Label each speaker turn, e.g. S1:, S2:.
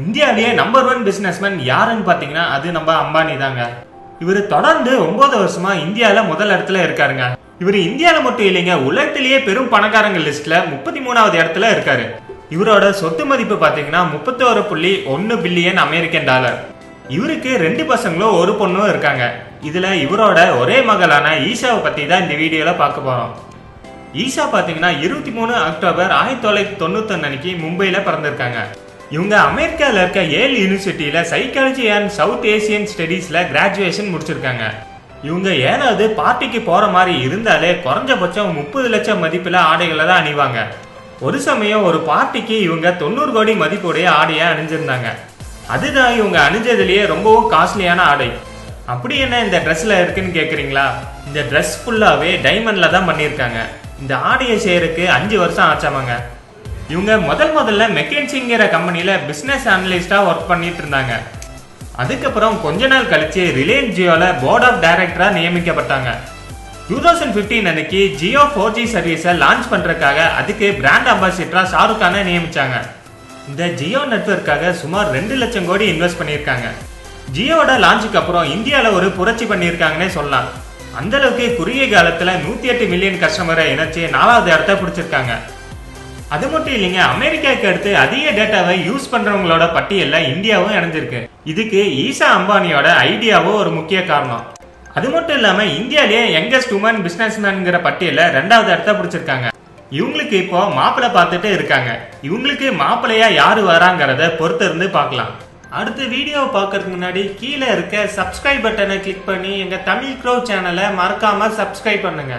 S1: இந்தியாவிலேயே number one businessman யாருன்னு பார்த்தீங்கன்னா அது நம்ம அம்பானி தாங்க. இவர் தொடர்ந்து ஒன்பது வருஷமா இந்தியாவில் முதல் இடத்துல இருக்காருங்க. இவர் இந்தியாவில் மட்டும் இல்லைங்க உலகத்திலேயே பெரும் பணக்காரங்க லிஸ்ட்ல முப்பத்தி மூணாவது இடத்துல இருக்காரு. இவரோட சொத்து மதிப்பு பார்த்தீங்கன்னா முப்பத்தோரு புள்ளி ஒன்னு பில்லியன் அமெரிக்கன் டாலர். இவருக்கு ரெண்டு பசங்களும் ஒரு பொண்ணும் இருக்காங்க. இதுல இவரோட ஒரே மகளான ஈஷாவை பத்தி தான் இந்த வீடியோல பார்க்க போறோம். ஈஷா பாத்தீங்கன்னா இருபத்தி மூணு அக்டோபர் ஆயிரத்தி தொள்ளாயிரத்தி தொண்ணூத்தொன்னு அன்னைக்கு மும்பையில பிறந்திருக்காங்க. இவங்க அமெரிக்காவில் இருக்க ஏல் யூனிவர்சிட்டியில் சைக்காலஜி அண்ட் சவுத் ஏசியன் ஸ்டடீஸில் கிராஜுவேஷன் முடிச்சிருக்காங்க. இவங்க ஏதாவது பார்ட்டிக்கு போகிற மாதிரி இருந்தாலே குறைஞ்சபட்சம் முப்பது லட்சம் மதிப்பில் ஆடைகளை தான் அணிவாங்க. ஒரு சமயம் ஒரு பார்ட்டிக்கு இவங்க தொண்ணூறு கோடி மதிப்புடைய ஆடையை அணிஞ்சிருந்தாங்க. அதுதான் இவங்க அணிஞ்சதுலேயே ரொம்பவும் காஸ்ட்லியான ஆடை. அப்படி என்ன இந்த ட்ரெஸ்ஸில் இருக்குன்னு கேட்குறீங்களா இந்த ட்ரெஸ் ஃபுல்லாகவே டைமண்டில் தான் பண்ணியிருக்காங்க. இந்த ஆடையை செய்யறதுக்கு அஞ்சு வருஷம் ஆச்சாமாங்க. இவங்க முதல் முதல்ல மெக்கன்சிங்கிற கம்பெனியில் பிஸ்னஸ் அனலிஸ்டாக ஒர்க் பண்ணிட்டு இருந்தாங்க. அதுக்கப்புறம் கொஞ்ச நாள் கழிச்சு ரிலையன்ஸ் ஜியோவில் போர்ட் ஆஃப் டைரக்டராக நியமிக்கப்பட்டாங்க. டூ தௌசண்ட் ஃபிஃப்டீன் அன்னைக்கு ஜியோ ஃபோர் ஜி சர்வீஸை லான்ச் பண்ணுறதுக்காக அதுக்கு பிராண்ட் அம்பாசிடராக ஷாருக் கானை இந்த ஜியோ நெட்வொர்க்காக சுமார் ரெண்டு லட்சம் கோடி இன்வெஸ்ட் பண்ணியிருக்காங்க. ஜியோட லான்ச்சுக்கு அப்புறம் இந்தியாவில் ஒரு புரட்சி பண்ணியிருக்காங்கன்னே சொல்லலாம். அந்தளவுக்கு குறுகிய காலத்தில் நூற்றி எட்டு மில்லியன் கஸ்டமரை இணைச்சி நாலாவது இடத்த பிடிச்சிருக்காங்க. அது மட்டும் இல்லைங்க அமெரிக்காவுக்கு அடுத்து அதிக டேட்டாவை யூஸ் பண்றவங்களோட பட்டியலில் இந்தியாவும் இணைஞ்சிருக்கு. இதுக்கு ஈசா அம்பானியோட ஐடியாவும் ஒரு முக்கிய காரணம். அது மட்டும் இல்லாம இந்தியாலேயே யங்கஸ்ட் உமன் பிசினஸ்மேன்ங்கிற பட்டியலில் ரெண்டாவது இடத்த பிடிச்சிருக்காங்க. இவங்களுக்கு இப்போ மாப்பிள்ளை பார்த்துட்டு இருக்காங்க. இவங்களுக்கு மாப்பிள்ளையா யாரு வராங்கிறத பொறுத்து இருந்து பார்க்கலாம். அடுத்த வீடியோவை பார்க்கறதுக்கு முன்னாடி கீழே இருக்க சப்ஸ்கிரைப் பட்டனை கிளிக் பண்ணி எங்க தமிழ் க்ரோ சேனலை மறக்காம சப்ஸ்கிரைப் பண்ணுங்க.